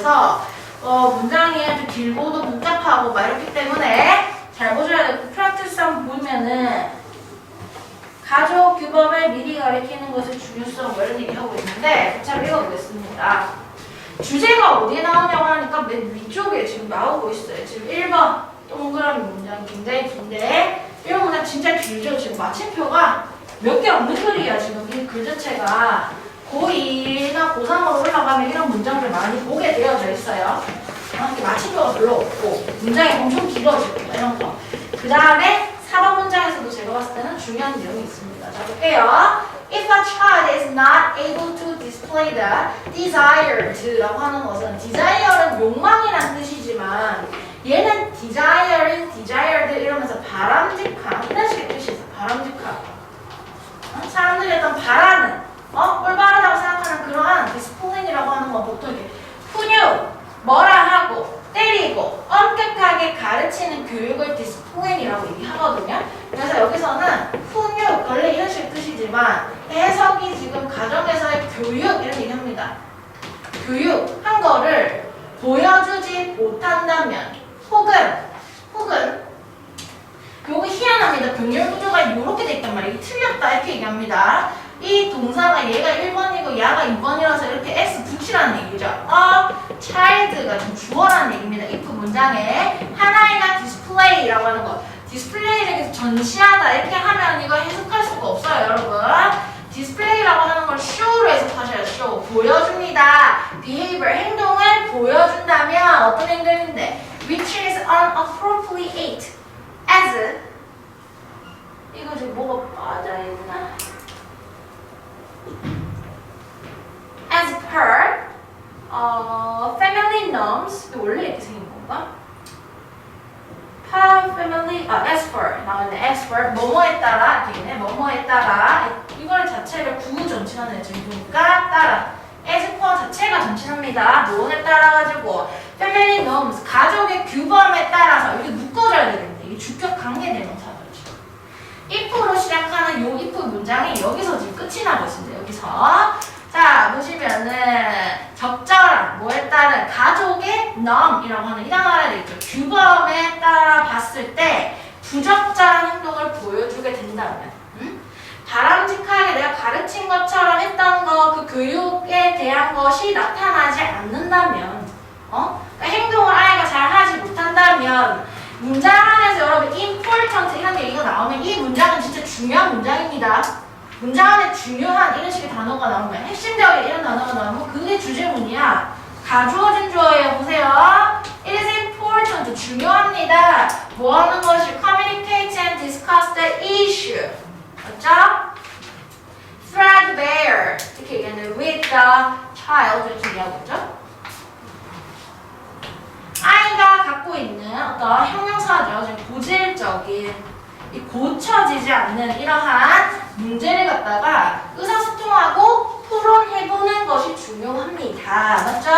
그래서 어, 문장이 아주 길고도 복잡하고 막 이렇기 때문에 잘 보셔야 되고 프랙티스 한번 보면은 가족 규범을 미리 가리키는 것의 중요성 뭐 이런 얘기 하고 있는데 잘 읽어보겠습니다. 주제가 어디에 나오냐고 하니까 맨 위쪽에 지금 나오고 있어요. 지금 1번 동그라미 문장 굉장히 긴데 이런 문장 진짜 길죠. 지금 마침표가 몇 개 없는 글이야. 지금 이 글 자체가 고2나 고3으로 올라가면 이런 문장들 많이 보게 되어져 있어요. 어, 이렇게 마침표가 별로 없고 문장이 엄청 길어지고 이런 거. 그 다음에 4번 문장에서도 제가 봤을 때는 중요한 내용이 있습니다. 자 볼게요. If a child is not able to display the desired라고 하는 것은 desire는 욕망이란 뜻이지만 얘는 desire인 desired 이러면서 바람직한 식의 뜻이 있어. 바람직한. 어? 사람들이 일단 바라는 어? 올바르다고 생각하는 그러한 디스플레인이라고 하는 건 보통 이렇게 훈육, 뭐라 하고 때리고 엄격하게 가르치는 교육을 디스플레인이라고 얘기하거든요. 그래서 여기서는 훈육, 원래 이런 식의 뜻이지만 해석이 지금 가정에서의 교육 이런 얘기합니다. 교육 한 거를 보여주지 못한다면 혹은 혹은 요거 희한합니다. 병렬 구조가 이렇게 돼 있단 말이에요. 틀렸다 이렇게 얘기합니다. 이 동사가 얘가 1번이고 야가 2번이라서 이렇게 s 붙이라는 얘기죠. 어, child가 좀 주어라는 얘기입니다. if 문장에 하나이가 display라고 하는 거. display를 계속 전시하다 이렇게 하면 이거 해석할 수가 없어요, 여러분. display라고 하는 걸 show로 해석하셔야 show. 보여줍니다. behavior, 행동을 보여준다면 어떤 행동인데 which is unappropriate as 이거 지금 뭐가 빠져있나? As per 어, family norms. 원래 이렇게 생긴 건가? per family 아 as per 나오는데 as per 뭐뭐에 따라 이렇게 있네. 뭐뭐에 따라. 이걸 자체를 구구 전치하는 지금 보니까? 따라. as per 자체가 전치합니다. 뭐에 따라 가지고. family norms 가족의 규범에 따라서 이렇게 묶어줘야 되는데 이게 주격 관계 대명사죠. if로 시작하는 요 if 문장이 여기서 지금 끝이 나고 있습니다. 여기서 자 보시면은 적절한 뭐에 따른 가족의 norm이라고 하는 이 단어가 되겠죠. 규범에 따라 봤을 때 부적절한 행동을 보여주게 된다면 음? 바람직하게 내가 가르친 것처럼 했던 거 그 교육에 대한 것이 나타나지 않는다면 어? 그러니까 행동을 아이가 잘 하지 못한다면 문장 안에서 여러분 important 이런 얘기가 나오면 이 문장은 진짜 중요한 문장입니다. 문장 안에 중요한 이런 식의 단어가 나오면 핵심적인 이런 단어가 나오면 그게 주제문이야. 다 주어진 주어예요. 보세요. It is important. 중요합니다. 뭐 하는 것이 communicate and discuss the issue. 맞죠? threadbare. 이렇게 얘기하는 with the child. 이렇게 얘기하고 있죠? 아이가 갖고 있는 어떤 형용사죠. 지금 고질적인 이 고쳐지지 않는 이러한 문제를 갖다가 의사소통하고 토론해보는 것이 중요합니다. 맞죠?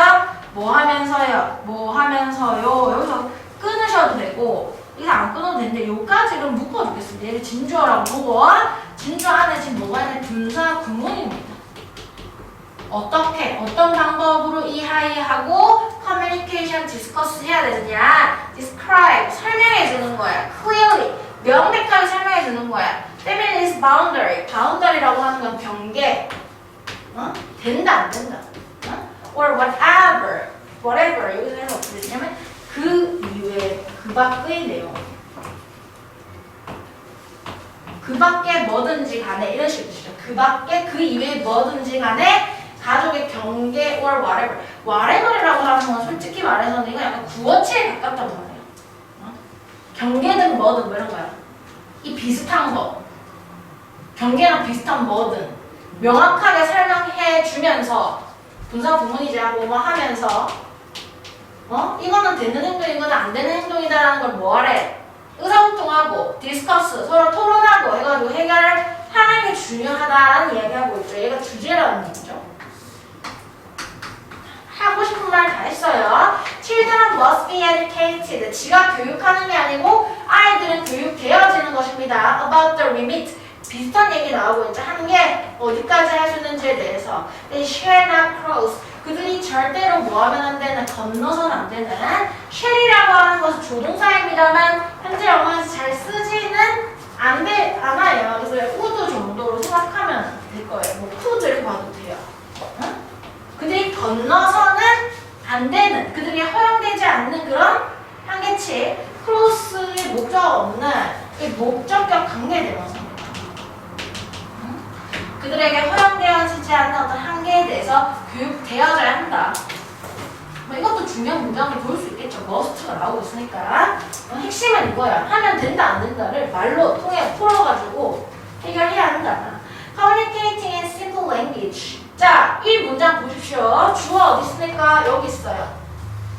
뭐 하면서요? 뭐 하면서요? 여기서 끊으셔도 되고 이거 안 끊어도 되는데 요까지 그럼 묶어주겠습니다. 얘를 진주어라고 보고 진주 안에 지금 뭐가 있는 분사 구문입니다. 어떻게 어떤 방법으로 이하이하고 커뮤니케이션 디스커스 해야 되느냐 describe 설명해 주는 거야 clearly 명백하게 설명해 주는 거야 feminist boundary. Boundary라고 하는 건 경계. 어? 된다 안 된다. 어? or whatever. Whatever. 여기서 해서 어떻게 되냐면 그 이외에 그 밖의 내용. 그 밖에 뭐든지 간에 이런 식으로 뜻이죠. 그 밖에 그 이외에 뭐든지 간에 가족의 경계 or whatever. whatever이라고 하는 건 솔직히 말해서는 이거 약간 구어체에 가깝단 말이에요. 어? 경계든 뭐든 뭐 이런 거야. 이 비슷한 거 경계랑 비슷한 뭐든 명확하게 설명해 주면서 분사 구문이지 하고 뭐 하면서 어? 이거는 되는 행동 이거는 안 되는 행동이다라는 걸 뭐하래 의사소통하고 디스커스 서로 토론하고 해가지고 해결을 하는 게 중요하다라는 이야기하고 있죠 얘가 주제라는 얘기죠 하고 싶은 말 다 했어요. Children must be educated. 지가 교육하는 게 아니고 아이들은 교육되어지는 것입니다. About the limit. 비슷한 얘기 나오고 있죠. 하는 게 어디까지 할 수 있는지에 대해서. They shall not cross 그들이 절대로 뭐 하면 안 되는 건너서는 안 되는 쉘이라고 하는 것은 조동사입니다만 현재 영어에서 잘 쓰지는 안 돼, 않아요. 그래서 우드 정도로 생각하면 될 거예요. 뭐 could 이렇게 봐도 돼요. 응? 그들이 건너서는 안 되는, 그들이 허용되지 않는 그런 한계치, 크로스의 목적 없는 이 목적격 관계대명사입니다. 응? 그들에게 허용되어지지 않는 어떤 한계에 대해서 교육되어져야 한다. 뭐 이것도 중요한 문장을 볼 수 있겠죠. 머스트가 나오고 있으니까. 어, 핵심은 이거야. 하면 된다, 안 된다를 말로 통해 풀어가지고 해결해야 한다. Communicating in simple language. 자, 이 문장 보십시오. 주어 어디 있습니까? 여기 있어요.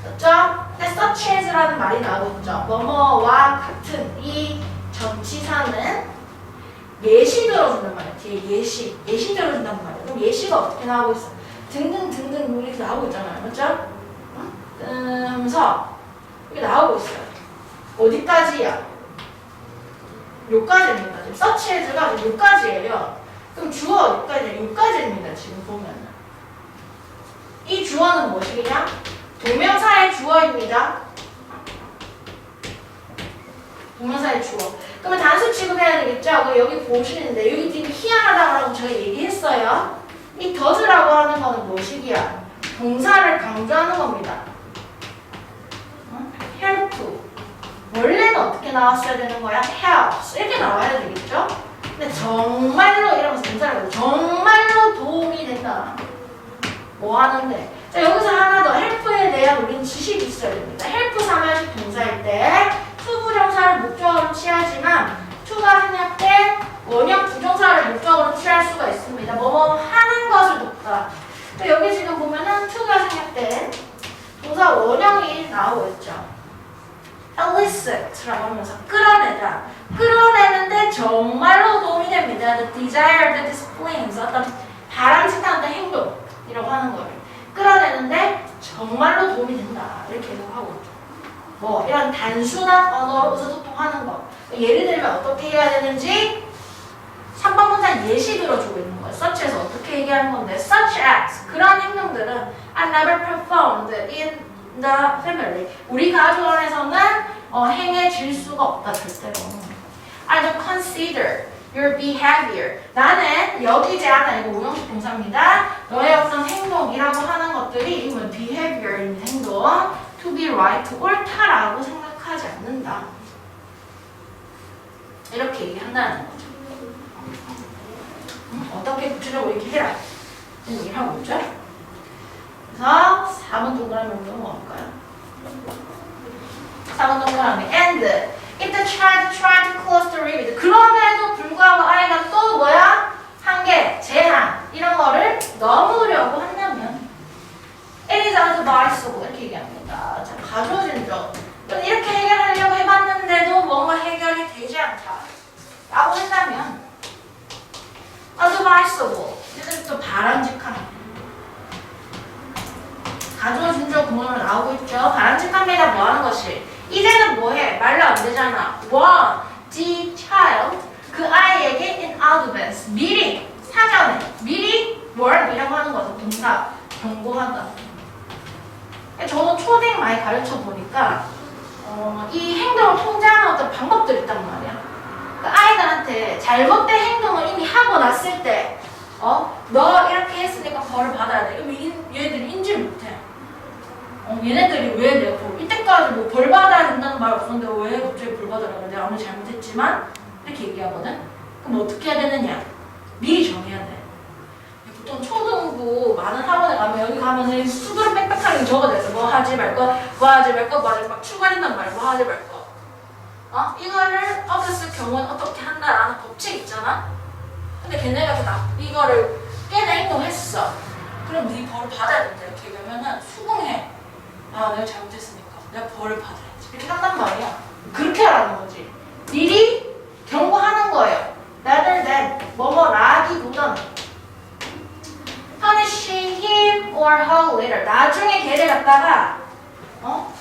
그렇죠? 근데 such as라는 말이 나오고 있죠. 뭐뭐와 같은 이 전치사는 예시 들어준단 말이야. 뒤에 예시. 예시 들어준단 말이야. 그럼 예시가 어떻게 나오고 있어? 등등 등등 이렇게 나오고 있잖아요. 그렇죠? 끔서 이게 나오고 있어요. 어디까지야? 요까지입니다. 지금 서치해즈가 요까지예요. 그럼 주어 어디까지야? 요까지입니다. 지금 보면은. 이 주어는 무엇이냐? 동명사의 주어입니다. 동명사의 주어. 그러면 단수 취급해야 되겠죠? 그 여기 보시는데 여기 지금 희한하다고 제가 얘기했어요. 이 더즈라고 하는 거는 무엇이기야? 동사를 강조하는 겁니다. 어? help. 원래는 어떻게 나왔어야 되는 거야? helps. 이렇게 나와야 되겠죠? 근데 정말로 이러면서 동사를 정말로 도움이 된다. 뭐 하는데? 자, 여기서 하나 더 help에 대한 우리는 지식이 있어야 됩니다. help 사면식 동사일 때 투부정사를 목적으로 취하지만 투가 생략된 원형 부정사를 목적으로 취할 수가 있습니다. 뭐뭐 하는 것을 돕다. 여기 지금 보면은 투가 생략된 동사 원형이 나오고 있죠. elicit라고 하면서 끌어내다. 끌어내는데 정말로 도움이 됩니다. The desired disciplines 어떤 바람직한 어떤 행동이라고 하는 거를 끌어내는데 정말로 도움이 된다. 이렇게 해석하고 있죠. 뭐 이런 단순한 언어로 의사소통하는 것. 예를 들면 어떻게 해야 되는지 3번 문장 예시 들어주고 있는 거예요. such에서 어떻게 얘기하는 건데 such as 그런 행동들은 are never performed in the family. 우리 가족 안에서는 어, 행해질 수가 없다 절대로. are to consider your behavior. 나는 여기지 않아 이거 오형식 동사입니다. 너의 어떤 행동이라고 하는 것들이 이건 behavior입니다. 행동. To be right 옳다라고 생각하지 않는다. 이렇게 얘기한다는 거죠. 음, 어떻게 구체적으로 얘기 해라. 이런 얘기를 하고 있죠. 그래서 4번 동그라미 넘어갈까요? 4번 동그라미 and if the child tried to close the limit 그럼에도 불구하고 아이가 또 뭐야? 한계, 제한 이런 거를 넘으려고 한다 면 it is advisable 이렇게 얘기합니다. 자, 가져오진 점. 이렇게 해결하려고 해봤는데도 뭔가 해결이 되지 않다. 라고 한다면 advisable 이제 또 바람직한 가져온 준조 구문으로 나오고 있죠. 바람직합니다. 뭐 하는 것이? 이제는 뭐해? 말로 안 되잖아. One, the child 그 아이에게 in advance 미리 사전에 미리 warn이라고 하는 것은 동사 경고한다. 저는 초딩 많이 가르쳐 보니까 어, 이 행동을 통제하는 어떤 방법들이 있단 말이야. 그러니까 아이들한테 잘못된 행동을 이미 하고 났을 때, 어, 너 이렇게 했으니까 벌을 받아야 돼. 그럼 이- 얘들이 인지 못해. 어, 얘네들이 왜 내가 벌, 이때까지 뭐 벌 받아야 된다는 말 없었는데 왜 갑자기 벌 받으라 그래? 내가 아무리 잘못했지만 이렇게 얘기하거든. 그럼 어떻게 해야 되느냐? 미리 정해야 돼. 보통 초등부 많은 학원에 가면 여기 가면은 수두로 빽빽하게 있어. 뭐 하지 말 거, 뭐 하지 말 거, 뭐 하지 막 추가된단 말이야. 뭐 하지 말 거. 어? 이거를 어겼을 경우는 어떻게 한다라는 법칙 있잖아? 근데 걔네가 그 나, 이거를 깨는 행동했어. 그럼 네 벌을 받아야 된다. 이렇게 얘기하면은 수긍해. 아, 내가 잘못했으니까. 내가 벌을 받아야지. 이렇게 한단 말이야. 그렇게 하라는 거지. 미리 경고하는 or how later. 나중에 걔를 갖다가 어?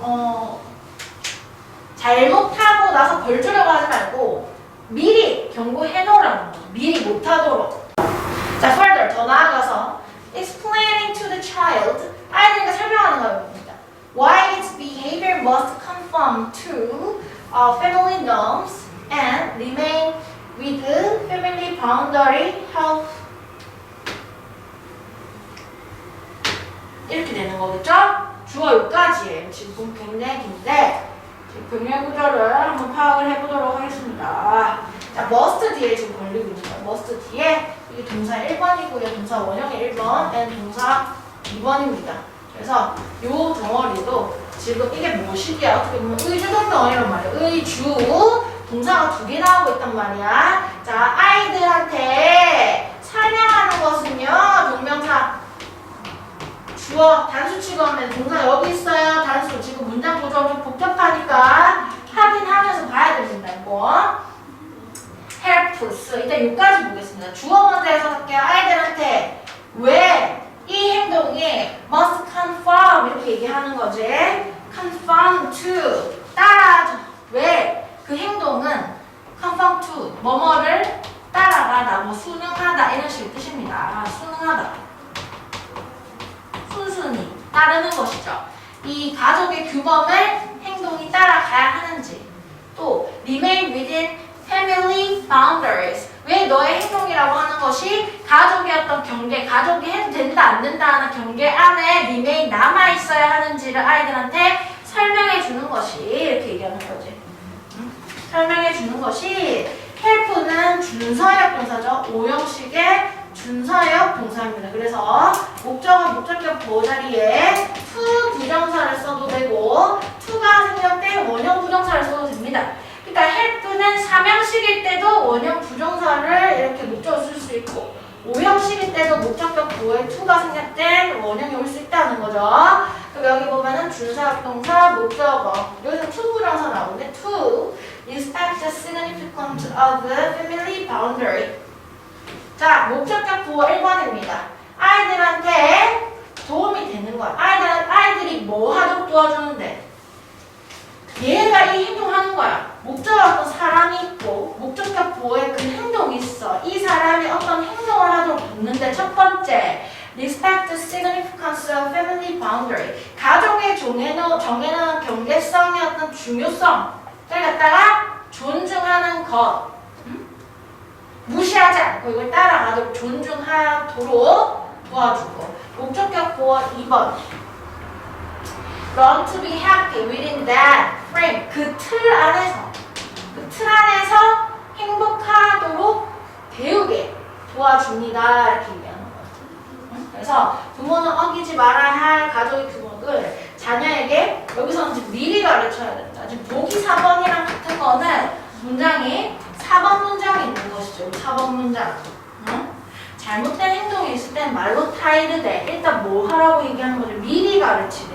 어 잘못하고 나서 벌 주려고 하지 말고 미리 경고해 놓으라는 거. 미리 못 하도록. 자, further 더 나아가서 explaining to the child 아이들에게 설명하는 겁니다. Why its behavior must conform to uh, family norms and remain with family boundary health 이렇게 되는 거겠죠? 주어 여기까지예요. 지금 굉장히 긴데 병렬 구조를 한번 파악을 해보도록 하겠습니다. 자, must 뒤에 지금 걸리고 있는 거예요. must 뒤에 이게 동사 1번이고요. 동사 원형의 1번, and 동사 2번입니다. 그래서 요 덩어리도 지금 이게 무엇이야? 어떻게 보면 의주동 덩어리란 말이에요. 의주 동사가 두 개 나오고 있단 말이야. 자, 아이들한테 설명하는 것은요. 동명사 주어 단수 취급하면 동사 여기 있어요. 단수 지금 문장 구조가 좀 복잡하니까 확인하면서 봐야 됩니다. 이거. helps 일단 여기까지 보겠습니다. 주어 먼저 해석할게요. 아이들한테 왜 이 행동이 must conform 이렇게 얘기하는 거지. conform to 따라하죠. 왜? 그 행동은 conform to 뭐뭐를 따라가다, 뭐 순응하다 이런 식의 뜻입니다. 아, 순응하다. 따르는 것이죠. 이 가족의 규범을 행동이 따라가야 하는지 또 remain within family boundaries 왜 너의 행동이라고 하는 것이 가족의 어떤 경계, 가족이 해도 된다 안 된다 하는 경계 안에 remain 남아 있어야 하는지를 아이들한테 설명해 주는 것이 이렇게 얘기하는 거지. 응? 설명해 주는 것이 help는 준서역 동사죠. 오형식의 준서역 동사입니다. 그래서 목적어 목적격 보호 자리에 to 부정사를 써도 되고 to가 생략된 원형 부정사를 써도 됩니다. 그러니까 help는 삼형식일 때도 원형 부정사를 이렇게 목적어 쓸 수 있고 오형식일 때도 목적격 보호에 to가 생략된 원형이 올수 있다는 거죠. 그럼 여기 보면은 준사역 동사 목적어 여기서 to 부정사 나오는데 to respect the significance of the family boundary 자, 목적격 부호 1번입니다. 아이들한테 도움이 되는 거야. 아이들, 아이들이 뭐 하도록 도와주는데? 얘가 이 행동하는 거야. 어떤 사람이 있고, 목적격 부호에 그 행동이 있어. 이 사람이 어떤 행동을 하도록 돕는데, 첫 번째, respect the significance of family boundary. 가족의 정해놓은, 정해놓은 경계성의 어떤 중요성을 갖다가 존중하는 것. 무시하지 않고 이걸 따라가도록 존중하도록 도와주고. 목적격 보호 2번. Learn to be happy within that frame. 그 틀 안에서 그 틀 안에서 행복하도록 배우게 도와줍니다. 이렇게 얘기하는 거예요 응? 그래서 부모는 어기지 말아야 할 가족의 규칙을 자녀에게 여기서는 지금 미리 가르쳐야 된다. 지금 보기 4번이랑 같은 거는 문장이 4번 문장이 있는 것이죠. 4번 문장. 응? 잘못된 행동이 있을 땐 말로 타이르되 일단 뭐 하라고 얘기하는 거죠. 미리 가르치는